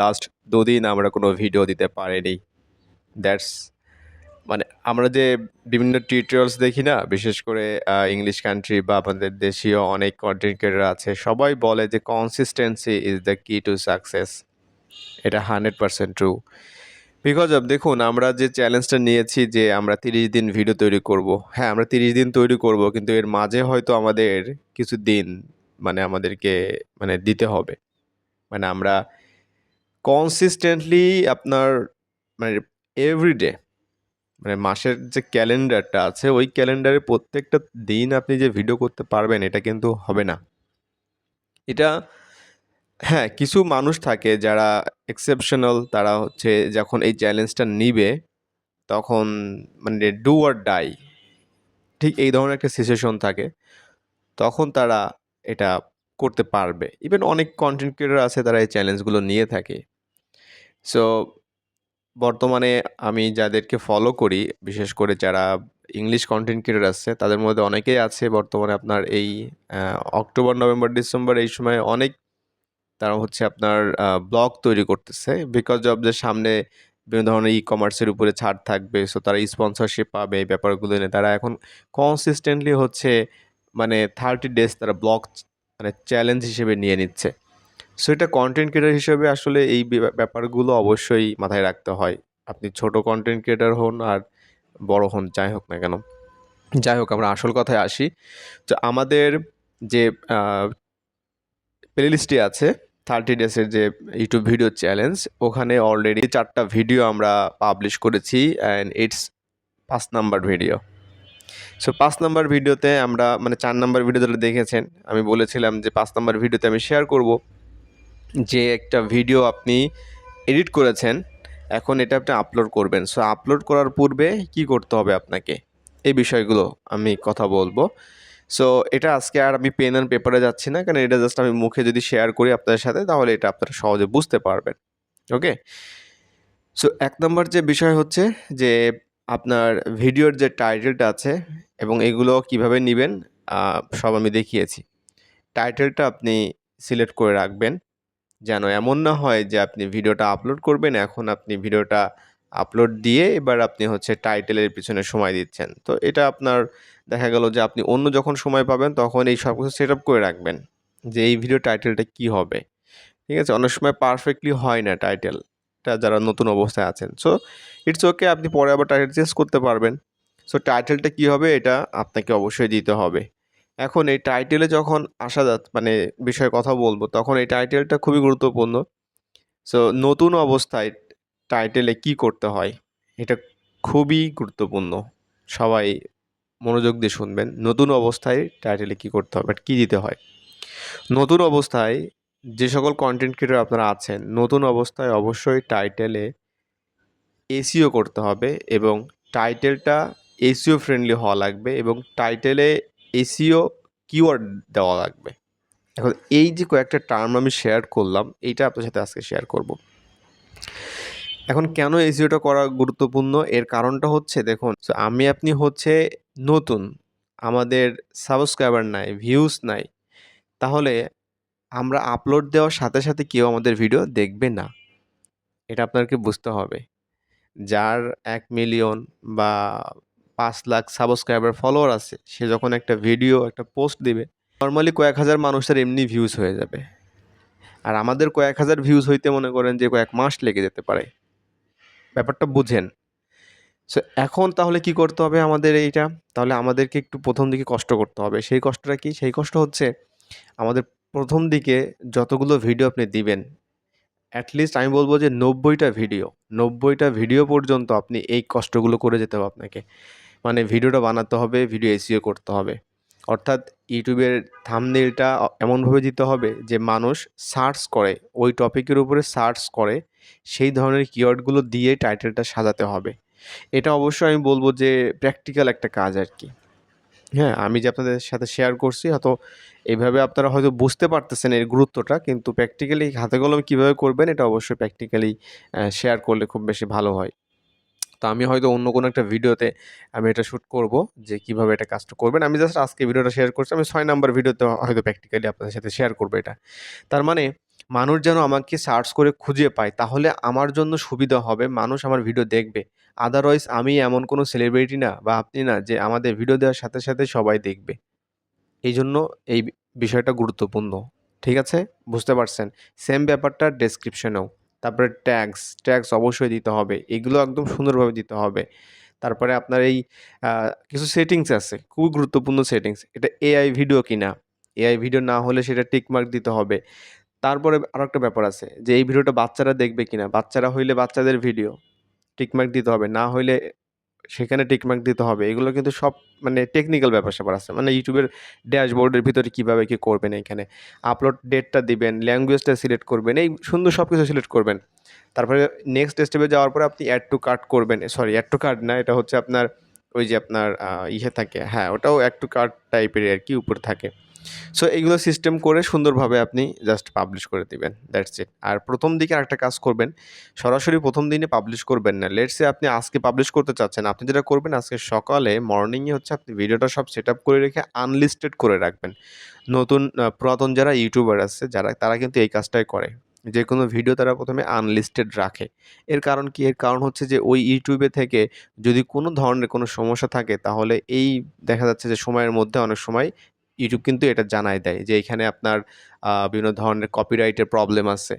Last দুদিন আমরা কোনো ভিডিও দিতে পারিনি। দ্যাটস মানে আমরা যে বিভিন্ন টিউটোরিয়ালস দেখি না, বিশেষ করে ইংলিশ কান্ট্রি বা আমাদের দেশীয় অনেক কন্টেন্ট ক্রিয়েটার আছে, সবাই বলে যে consistency is the key to success এটা hundred percent true because of দেখুন, আমরা যে চ্যালেঞ্জটা নিয়েছি যে আমরা তিরিশ দিন ভিডিও তৈরি করব হ্যাঁ আমরা তিরিশ দিন তৈরি করব, কিন্তু এর মাঝে হয়তো আমাদের কিছু দিন মানে আমাদেরকে মানে দিতে হবে। মানে আমরা কনসিস্টেন্টলি আপনার মানে এভরিডে মানে মাসের যে ক্যালেন্ডারটা আছে, ওই ক্যালেন্ডারে প্রত্যেকটা দিন আপনি যে ভিডিও করতে পারবেন, এটা কিন্তু হবে না। এটা হ্যাঁ কিছু মানুষ থাকে যারা এক্সেপশনাল তারা হচ্ছে যখন এই চ্যালেঞ্জটা নিবে, তখন মানে ডু আর ডাই ঠিক এই ধরনের একটা সিচুয়েশন থাকে, তখন তারা এটা করতে পারবে। ইভেন অনেক কন্টেন্ট ক্রিয়েটার আছে, তারা এই চ্যালেঞ্জগুলো নিয়ে থাকে। সো বর্তমানে আমি যাদেরকে ফলো করি, বিশেষ করে যারা ইংলিশ কন্টেন্ট ক্রিয়েটার আছে, তাদের মধ্যে অনেকেই আছে বর্তমানে আপনার এই অক্টোবর নভেম্বর ডিসেম্বর এই সময় অনেক তারা হচ্ছে আপনার ব্লগ তৈরি করতেছে বিকজ অফ যে সামনে বিভিন্ন ধরনের ই কমার্সের উপরে ছাড় থাকবে সো তারা স্পন্সরশিপ পাবে এই ব্যাপারগুলো নিয়ে। তারা এখন কনসিস্টেন্টলি হচ্ছে মানে থার্টি ডেজ তারা ব্লগ মানে চ্যালেঞ্জ হিসেবে নিয়ে নিচ্ছে। সো এটা কন্টেন্ট ক্রিয়েটার হিসেবে আসলে এই ব্যাপারগুলো অবশ্যই মাথায় রাখতে হয়। আপনি ছোট কন্টেন্ট ক্রিয়েটার হন আর বড় হন, যাই হোক না কেন। যাই হোক, আমরা আসল কথায় আসি। তো আমাদের যে প্লেলিস্টে আছে থার্টি ডেজের যে ইউটিউব ভিডিও চ্যালেঞ্জ ওখানে অলরেডি চারটা ভিডিও আমরা পাবলিশ করেছি অ্যান্ড ইটস পাঁচ নাম্বার ভিডিও সো পাঁচ নাম্বার ভিডিওতে আমরা মানে চার নাম্বার ভিডিও যেটা দেখেছেন, আমি বলেছিলাম যে পাঁচ নাম্বার ভিডিওতে আমি শেয়ার করব। যে একটা ভিডিও আপনি এডিট করেছেন, এখন এটা আপনি আপলোড করবেন। সো আপলোড করার পূর্বে কি করতে হবে আপনাকে? এই বিষয়গুলো আমি কথা বলব। সো এটা আজকে আর আমি পেন অ্যান্ড পেপারে যাচ্ছি না, কারণ এটা জাস্ট আমি মুখে যদি শেয়ার করি আপনাদের সাথে, তাহলে এটা আপনারা সহজে বুঝতে পারবেন। ওকে সো এক নম্বর যে বিষয় হচ্ছে যে আপনার ভিডিওর যে টাইটেলটা আছে এবং এগুলো কীভাবে নেবেন সব আমি দেখিয়েছি। টাইটেলটা আপনি সিলেক্ট করে রাখবেন। যেন এমন না হয় যে আপনি ভিডিওটা আপলোড করবেন, এখন আপনি ভিডিওটা আপলোড দিয়ে এবার আপনি হচ্ছে টাইটেলের পিছনে সময় দিচ্ছেন। তো এটা আপনার দেখা গেল যে আপনি অন্য যখন সময় পাবেন, তখন এই সব কিছু সেট আপ করে রাখবেন যে এই ভিডিও টাইটেলটা কি হবে। ঠিক আছে? অনেক সময় পারফেক্টলি হয় না টাইটেলটা যারা নতুন অবস্থায় আছেন। সো ইটস ওকে আপনি পরে আবার টাইটেল চেঞ্জ করতে পারবেন। সো টাইটেলটা কি হবে? এটা আপনাকে অবশ্যই দিতে হবে। এখন এই টাইটেলে যখন আসা যাত মানে বিষয়ে কথা বলব, তখন এই টাইটেলটা খুবই গুরুত্বপূর্ণ। সো নতুন অবস্থায় টাইটেলে কি করতে হয়, এটা খুবই গুরুত্বপূর্ণ। সবাই মনোযোগ দিয়ে শুনবেন, নতুন অবস্থায় টাইটেলে কি করতে হবে কি দিতে হয়। নতুন অবস্থায় যে সকল কন্টেন্ট ক্রিয়েটর আপনারা আছেন, নতুন অবস্থায় অবশ্যই টাইটেলে এসিও করতে হবে এবং টাইটেলটা এসিও ফ্রেন্ডলি হওয়া লাগবে এবং টাইটেলে এসিও কিওয়ার্ড দেওয়া লাগবে। এখন এই যে কয়েকটা টার্ম আমি শেয়ার করলাম, এইটা আপনার সাথে আজকে শেয়ার করব। এখন কেন এসিওটা করা গুরুত্বপূর্ণ? এর কারণটা হচ্ছে, দেখুন আমি, আপনি হচ্ছে নতুন, আমাদের সাবস্ক্রাইবার নাই ভিউজ নাই, তাহলে আমরা আপলোড দেওয়ার সাথে সাথে কেউ আমাদের ভিডিও দেখবে না। এটা আপনাকে বুঝতে হবে। যার এক মিলিয়ন বা পাঁচ লাখ সাবস্ক্রাইবার ফলোয়ার আছে, সে যখন একটা ভিডিও একটা পোস্ট দিবে নর্মালি কয়েক হাজার মানুষের এমনি ভিউজ হয়ে যাবে। আর আমাদের কয়েক হাজার ভিউজ হইতে মনে করেন যে কয়েক মাস লেগে যেতে পারে। ব্যাপারটা বুঝেন। সো এখন তাহলে কি করতে হবে আমাদের এইটা? তাহলে আমাদেরকে একটু প্রথম দিকে কষ্ট করতে হবে। সেই কষ্টটা কি? সেই কষ্ট হচ্ছে আমাদের প্রথম দিকে যতগুলো ভিডিও আপনি দিবেন অ্যাটলিস্ট আমি বলব যে নব্বইটা ভিডিও নব্বইটা ভিডিও পর্যন্ত আপনি এই কষ্টগুলো করে যেতে হবে আপনাকে। মানে ভিডিওটা বানাতে হবে, ভিডিও এসিও করতে হবে। অর্থাৎ ইউটিউবের থামনেলটা এমনভাবে দিতে হবে যে মানুষ সার্চ করে, ওই টপিকের উপরে সার্চ করে, সেই ধরনের কিওয়ার্ডগুলো দিয়ে টাইটেলটা সাজাতে হবে। এটা অবশ্যই আমি বলব যে প্র্যাকটিক্যাল একটা কাজ আর কি। হ্যাঁ আমি যে আপনাদের সাথে শেয়ার করছি, হয়তো এইভাবে আপনারা হয়তো বুঝতে পারতেছেন এর গুরুত্বটা, কিন্তু প্র্যাকটিক্যালি হাতে কলমে কীভাবে করবেন, এটা অবশ্যই প্র্যাকটিক্যালি শেয়ার করলে খুব বেশি ভালো হয়। তো আমি হয়তো অন্য কোনো একটা ভিডিওতে আমি এটা শ্যুট করব যে কীভাবে এটা কাজটা করবেন। আমি জাস্ট আজকে ভিডিওটা শেয়ার করছি। আমি ছয় নাম্বার ভিডিওতে হয়তো প্র্যাকটিক্যালি আপনাদের সাথে শেয়ার করব এটা। তার মানে মানুষ যেন আমাকে সার্চ করে খুঁজে পায়, তাহলে আমার জন্য সুবিধা হবে। মানুষ আমার ভিডিও দেখবে। আদারওয়াইজ আমি এমন কোনো সেলিব্রিটি না বা আপনি না যে আমাদের ভিডিও দেওয়ার সাথে সাথে সবাই দেখবে। এই জন্য এই বিষয়টা গুরুত্বপূর্ণ। ঠিক আছে? বুঝতে পারছেন? সেম ব্যাপারটা ডেসক্রিপশনেও তারপরে ট্যাক্স ট্যাক্স অবশ্যই দিতে হবে। এগুলো একদম সুন্দরভাবে দিতে হবে। তারপরে আপনার এই কিছু সেটিংস আছে, খুবই গুরুত্বপূর্ণ সেটিংস এটা এআই ভিডিও কিনা? এআই ভিডিও না হলে সেটা টিকমার্ক দিতে হবে। তারপরে আরও একটা ব্যাপার আছে যে, এই ভিডিওটা বাচ্চারা দেখবে কিনা? বাচ্চারা হইলে বাচ্চাদের ভিডিও টিকমার্ক দিতে হবে। না হইলে সেখানে টিকমার্ক দিতে হবে। এগুলো কিন্তু সব মানে টেকনিক্যাল ব্যাপার স্যাপার আছে। মানে ইউটিউবের ড্যাশবোর্ডের ভিতরে কীভাবে কী করবেন এখানে। আপলোড ডেটটা দিবেন ল্যাঙ্গুয়েজটা সিলেক্ট করবেন, এই সুন্দর সব কিছু সিলেক্ট করবেন। তারপরে নেক্সট স্টেপে যাওয়ার পরে আপনি অ্যাড টু কার্ট করবেন। সরি অ্যাড টু কার্ট না, এটা হচ্ছে আপনার ওই যে আপনার ইয়ে থাকে হ্যাঁ ওটাও অ্যাড টু কার্ট টাইপের আর কি উপরে থাকে। সো এইগুলো সিস্টেম করে সুন্দরভাবে আপনি জাস্ট পাবলিশ করে দিবেন দ্যাটস ইট আর প্রথম দিকে একটা কাজ করবেন, সরাসরি প্রথম দিনে পাবলিশ করবেন না। লেটসে আপনি আজকে পাবলিশ করতে চাচ্ছেন, আপনি যেটা করবেন আজকে সকালে মর্নিংয়ে হচ্ছে আপনি ভিডিওটা সব সেট করে রেখে আনলিস্টেড করে রাখবেন। নতুন পুরাতন যারা ইউটিউবার আছে, যারা, তারা কিন্তু এই কাজটাই করে। যে কোনো ভিডিও তারা প্রথমে আনলিস্টেড রাখে। এর কারণ কি? এর কারণ হচ্ছে যে ওই ইউটিউবে থেকে যদি কোনো ধরনের কোনো সমস্যা থাকে, তাহলে এই দেখা যাচ্ছে যে সময়ের মধ্যে অনেক সময় ইউটিউব কিন্তু এটা জানাই দেয় যে এখানে আপনার বিভিন্ন ধরনের কপিরাইটের প্রবলেম আছে,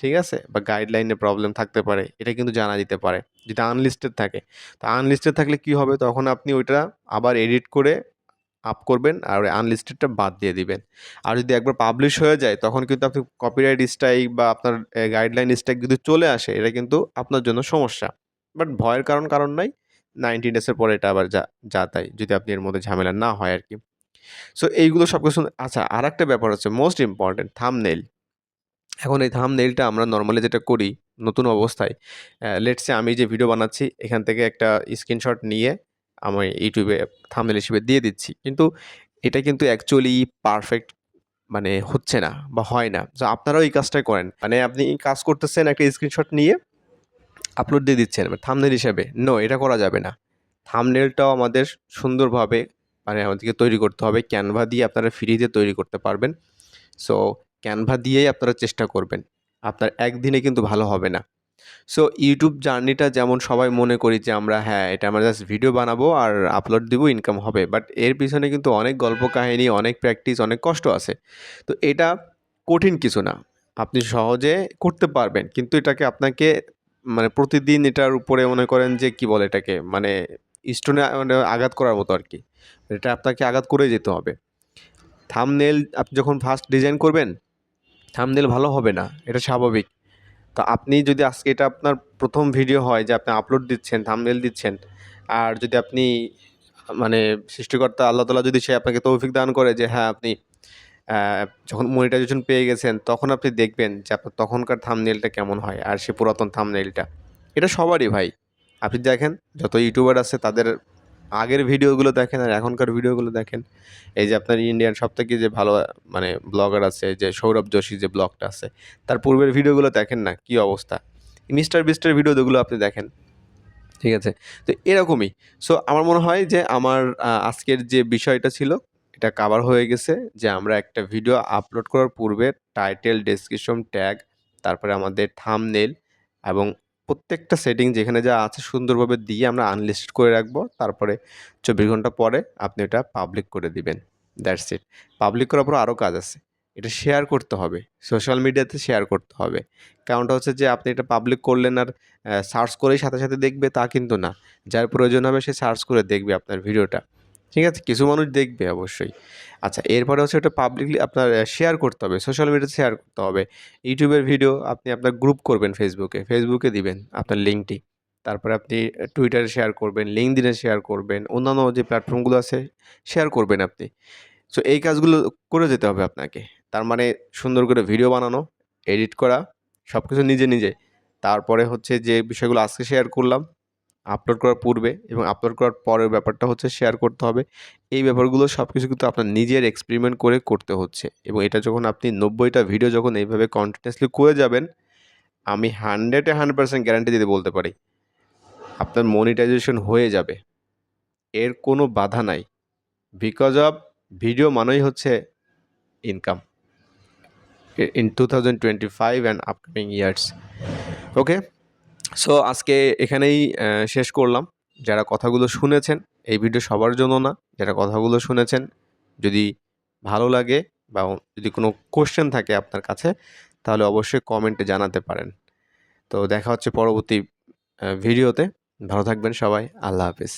ঠিক আছে? বা গাইডলাইনের প্রবলেম থাকতে পারে, এটা কিন্তু জানা দিতে পারে যেটা আনলিস্টেড থাকে। তো আনলিস্টেড থাকলে কি হবে? তখন আপনি ওইটা আবার এডিট করে আপ করবেন আর আনলিস্টেডটা বাদ দিয়ে দিবেন। আর যদি একবার পাবলিশ হয়ে যায়, তখন কিন্তু আপনি কপিরাইট স্ট্রাইক বা আপনার গাইডলাইন স্ট্রাইক যদি চলে আসে, এটা কিন্তু আপনার জন্য সমস্যা। বাট ভয়ের কারণ কারণ নাই নাইনটি ডেসের পরে এটা আবার যা যা তাই, যদি আপনি এর মধ্যে ঝামেলা না হয় আর কি। সো এইগুলো সব কিছু আচ্ছা আর একটা ব্যাপার হচ্ছে মোস্ট ইম্পর্টেন্ট থামনেল এখন এই থামনেইলটা আমরা নর্মালি যেটা করি নতুন অবস্থায় লেটসে আমি যে ভিডিও বানাচ্ছি, এখান থেকে একটা স্ক্রিনশট নিয়ে আমি ইউটিউবে থামনেল হিসেবে দিয়ে দিচ্ছি। কিন্তু এটা কিন্তু অ্যাকচুয়ালি পারফেক্ট মানে হচ্ছে না বা হয় না। তো আপনারাও এই কাজটাই করেন। মানে আপনি কাজ করতেছেন একটা স্ক্রিনশট নিয়ে আপলোড দিয়ে দিচ্ছেন। থামনেল হিসাবে। নো এটা করা যাবে না। থামনেলটাও আমাদের সুন্দরভাবে মানে আমাদেরকে তৈরি করতে হবে। ক্যানভা দিয়ে আপনারা ফ্রিতে তৈরি করতে পারবেন। সো ক্যানভা দিয়েই আপনারা চেষ্টা করবেন। আপনার একদিনে কিন্তু ভালো হবে না। সো ইউটিউব জার্নিটা যেমন সবাই মনে করি যে আমরা হ্যাঁ এটা আমরা জাস্ট ভিডিও বানাবো আর আপলোড দিব ইনকাম হবে। বাট এর পিছনে কিন্তু অনেক গল্প কাহিনী অনেক প্র্যাকটিস অনেক কষ্ট আছে। তো এটা কঠিন কিছু না। আপনি সহজে করতে পারবেন। কিন্তু এটাকে আপনাকে মানে প্রতিদিন এটার উপরে মনে করেন যে কি বলে এটাকে? মানে স্টোনে মানে আঘাত করার মতো আর কি এটা আপনাকে আঘাত করে যেতে হবে। থামনেল আপনি যখন ফার্স্ট ডিজাইন করবেন থামনেল ভালো হবে না, এটা স্বাভাবিক। তো আপনি যদি আজকে এটা আপনার প্রথম ভিডিও হয় যে আপনি আপলোড দিচ্ছেন থামনেল দিচ্ছেন, আর যদি আপনি মানে সৃষ্টিকর্তা আল্লাহ তালা যদি সে আপনাকে তৌফিক দান করে যে হ্যাঁ আপনি যখন মনিটাইজেশন পেয়ে গেছেন, তখন আপনি দেখবেন যে আপনার তখনকার থামনেলটা কেমন হয়, আর সে পুরাতন থামনেলটা এটা সবারই ভাই। আপনি দেখেন, যত ইউটিউবার আছে তাদের আগের ভিডিওগুলো দেখেন আর এখনকার ভিডিওগুলো দেখেন। এই যে আপনার ইন্ডিয়ান সব থেকে যে ভালো মানে ব্লগার আছে, যে সৌরভ যোশী যে ব্লগটা আছে, তার পূর্বের ভিডিওগুলো দেখেন না, কি অবস্থা? মিস্টার বিস্টার ভিডিও ভিডিওগুলো আপনি দেখেন, ঠিক আছে? তো এরকমই। সো আমার মনে হয় যে আমার আজকের যে বিষয়টা ছিল, এটা কাভার হয়ে গেছে যে আমরা একটা ভিডিও আপলোড করার পূর্বে টাইটেল ডেসক্রিপশন ট্যাগ তারপরে আমাদের থামনেল এবং প্রত্যেকটা সেটিং যেখানে যা আছে সুন্দরভাবে দিয়ে আমরা আনলিস্টেড করে রাখব। তারপরে চব্বিশ ঘণ্টা পরে আপনি এটা পাবলিক করে দিবেন। দ্যাটস ইট পাবলিক করার পর আরও কাজ আছে। এটা শেয়ার করতে হবে। সোশ্যাল মিডিয়াতে শেয়ার করতে হবে। কারণটা হচ্ছে যে আপনি এটা পাবলিক করলেন আর সার্চ করেই সাথে সাথে দেখবে তা কিন্তু না। যার প্রয়োজন হবে সে সার্চ করে দেখবে আপনার ভিডিওটা ঠিক আছে? কিছু মানুষ দেখবে অবশ্যই। আচ্ছা এরপরে হচ্ছে ওটা পাবলিকলি আপনার শেয়ার করতে হবে। সোশ্যাল মিডিয়াতে শেয়ার করতে হবে। ইউটিউবের ভিডিও আপনি আপনার গ্রুপ করবেন ফেসবুকে ফেসবুকে দিবেন আপনার লিঙ্কটি তারপরে আপনি টুইটারে শেয়ার করবেন লিঙ্ক দিনে শেয়ার করবেন, অন্যান্য যে প্ল্যাটফর্মগুলো আছে শেয়ার করবেন আপনি। সো এই কাজগুলো করে যেতে হবে আপনাকে। তার মানে সুন্দর করে ভিডিও বানানো এডিট করা সব কিছু নিজে নিজে। তারপরে হচ্ছে যে বিষয়গুলো আজকে শেয়ার করলাম আপলোড করার পূর্বে এবং আপলোড করার পরের ব্যাপারটা হচ্ছে শেয়ার করতে হবে। এই ব্যাপারগুলো সব কিছু কিন্তু আপনার নিজের এক্সপেরিমেন্ট করে করতে হচ্ছে এবং এটা যখন আপনি নব্বইটা ভিডিও যখন এইভাবে কন্টিনিউসলি করে যাবেন, আমি হান্ড্রেডে হান্ড্রেড পার্সেন্ট গ্যারান্টি দিতে বলতে পারি, আপনার মনিটাইজেশন হয়ে যাবে। এর কোনো বাধা নাই। বিকজ অফ ভিডিও মানেই হচ্ছে income in 2025 and upcoming years okay so আজকে এখানেই শেষ করলাম। যারা কথাগুলো শুনেছেন, এই ভিডিও সবার জন্য না। যারা কথাগুলো শুনেছেন, যদি ভালো লাগে বা যদি কোনো কোশ্চেন থাকে আপনার কাছে, তাহলে অবশ্যই কমেন্টে জানাতে পারেন। তো দেখা হচ্ছে পরবর্তী ভিডিওতে ভালো থাকবেন সবাই। আল্লাহ হাফিজ।